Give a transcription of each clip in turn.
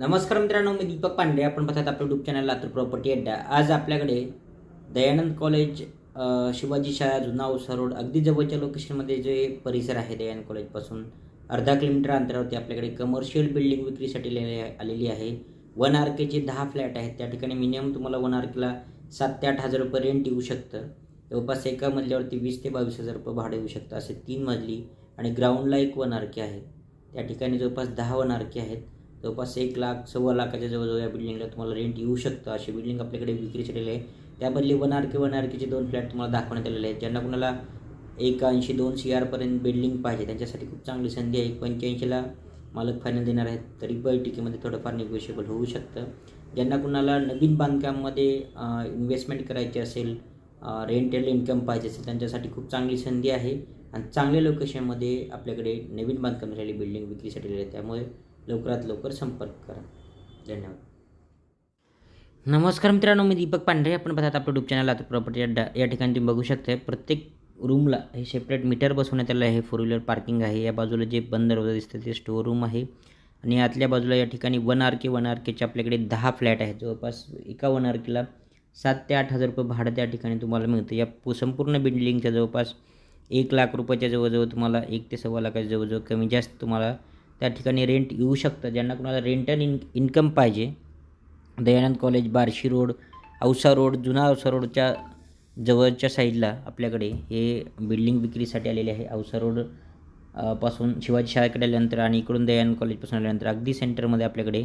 नमस्कार मित्रांनो मी दीपक पांडे. आपण पाहतात आपलं युट्यूब चॅनल लातूर प्रॉपर्टी अड्डा आज आपल्याकडे दयानंद कॉलेज शिवाजी शाळा जुना उसा रोड अगदी जवळच्या लोकेशनमध्ये जे परिसर आहे दयानंद कॉलेजपासून अर्धा किलोमीटर अंतरावरती आपल्याकडे कमर्शियल बिल्डिंग विक्रीसाठी आलेली आलेली आहे. वन आर केचे दहा फ्लॅट आहेत. त्या ठिकाणी मिनिमम तुम्हाला वन आर केला सात ते आठ हजार रुपये रेंट येऊ शकतं. जवळपास एका मजल्यावरती वीस ते बावीस हजार रुपये भाडं येऊ शकतं. असे तीन मजली आणि ग्राउंडला एक वन आर के आहे. त्या ठिकाणी जवळपास दहा वन आर के आहेत. जवळपास एक लाख सव्वा लाखाच्या जवळजवळ या बिल्डिंगला तुम्हाला रेंट येऊ शकतं. अशी बिल्डिंग आपल्याकडे विक्रीसाठी आहे. त्याबदली one R K one R केचे दोन फ्लॅट तुम्हाला दाखवण्यात आलेले आहेत ज्यांना कुणाला एक ऐंशी दोन सी आरपर्यंत बिल्डिंग पाहिजे. त्यांच्यासाठी खूप चांगली संधी आहे. पंच्याऐंशीला मालक फायनल देणार आहेत तरी बैठकीमध्ये थोडंफार निगोशिएबल होऊ शकतं. ज्यांना कुणाला नवीन बांधकामामध्ये इन्व्हेस्टमेंट करायची असेल रेंटल इन्कम पाहिजे असेल त्यांच्यासाठी खूप चांगली संधी आहे. आणि चांगल्या लोकेशनमध्ये आपल्याकडे नवीन बांधकाम झालेली बिल्डिंग विक्रीसाठी आहे. त्यामुळे लवकरात लवकर संपर्क करा. धन्यवाद. नमस्कार मित्रांनो मी दीपक पांढरे. आपण पाहतात आपलं यूट्यूब चॅनल आता प्रॉपर्टी अड्डा या ठिकाणी तुम्ही बघू शकता प्रत्येक रूमला हे सेपरेट मीटर बसवण्यात आलं आहे. फोर व्हीलर पार्किंग आहे. या बाजूला जे बंद रोज दिसतं ते स्टोअर रूम आहे. आणि आतल्या बाजूला या ठिकाणी one R K one R केचे आपल्याकडे दहा फ्लॅट आहेत. जवळपास एका वन आर केला सात ते आठ हजार रुपये भाडं त्या ठिकाणी तुम्हाला मिळतं. या संपूर्ण बिल्डिंगच्या जवळपास एक लाख रुपयाच्या जवळजवळ तुम्हाला एक ते सव्वा लाखाच्या जवळजवळ कमी जास्त तुम्हाला त्या ठिकाणी रेंट येऊ शकतं. ज्यांना कुणाला रेंटल इन इन्कम पाहिजे Dayanand college Barshi road Ausa road जुना औसा रोडच्या जवळच्या साईडला आपल्याकडे हे बिल्डिंग विक्रीसाठी आलेले आहे. औसा रोडपासून शिवाजी शाळेकडे आल्यानंतर आणि इकडून दयानंद कॉलेजपासून आल्यानंतर अगदी सेंटरमध्ये आपल्याकडे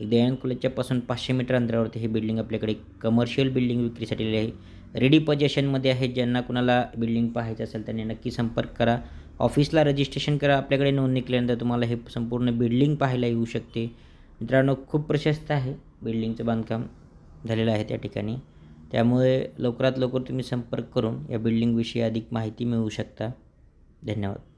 एक दयानंद कॉलेजच्यापासून पाचशे मीटर अंतरावरती हे बिल्डिंग आपल्याकडे कमर्शियल बिल्डिंग विक्रीसाठी आलेली आहे. रेडी पजेशनमध्ये आहेत. ज्यांना कुणाला बिल्डिंग पाहायचं असेल त्यांनी नक्की संपर्क करा. ऑफिसला रजिस्ट्रेशन करा. आपल्याकडे नोंदणी केल्यानंतर तुम्हाला हे संपूर्ण बिल्डिंग पाहायला येऊ शकते. मित्रांनो खूप प्रशस्त आहे बिल्डिंगचं बांधकाम झालेलं आहे त्या ठिकाणी. त्यामुळे लवकरात लवकर तुम्ही संपर्क करून या बिल्डिंगविषयी अधिक माहिती मिळवू शकता. धन्यवाद.